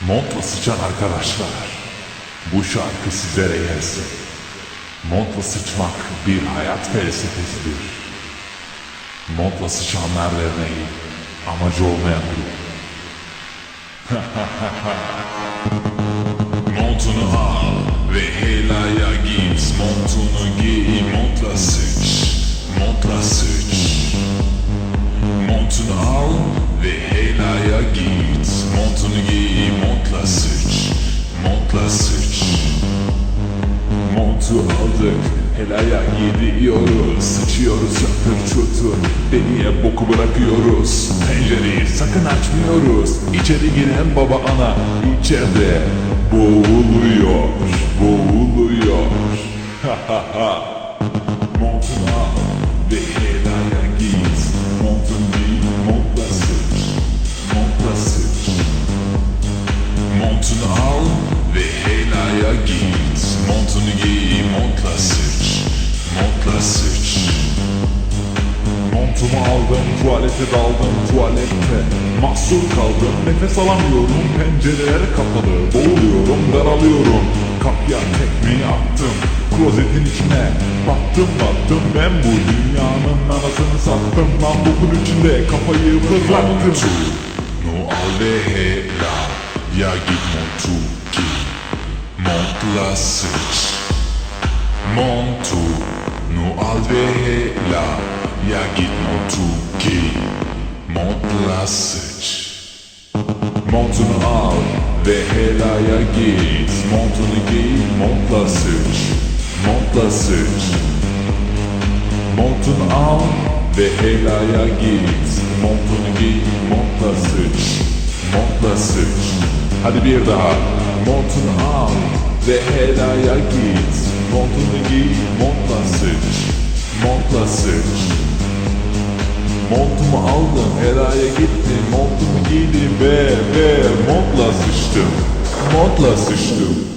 Montla sıçan arkadaşlar. Bu şarkı sizlere gelsin. Montla sıçmak bir hayat felsefesidir. Montla sıçanlar derneği amacı olmayan grup. Montunu al ve helaya git Montunu giy montla sıç Montla sıç Montunu al ve helaya git Montunu giy Montu aldık helaya gidiyoruz Sıçıyoruz çatır çutur Deliye boku bırakıyoruz. Pencereyi sakın açmıyoruz. İçeri giren baba ana içeride Boğuluyor Boğuluyor. Montunu al ve helaya git. Montunu giy montla sıç Montla sıç Montunu al ve helaya git. Montunu giy montla sıç Montla sıç Montumu aldım tuvalete daldım tuvalette Mahsur kaldım. Nefes alamıyorum Pencereler kapalı. Boğuluyorum daralıyorum. Kapıya tekmeyi attım Klozetin içine. Battım battım Ben bu dünyanın anasını sattım. Lan bokun içinde kafayı fırlattım Montunu al ve helaya ya git montu giy Montla sıç Montunu al ve hela Ya git montu giy Montla sıç Montunu al ve helaya git Montunu giy montla sıç Montla sıç Montunu al ve helaya git Montunu giy montla sıç Montla sıç Hadi bir daha. Montunu al ve helaya git. Montunu giy montla sıç. Montla sıç. Montumu aldım helaya gittim. Montumu giydim ve ve montla sıçtım. Montla sıçtım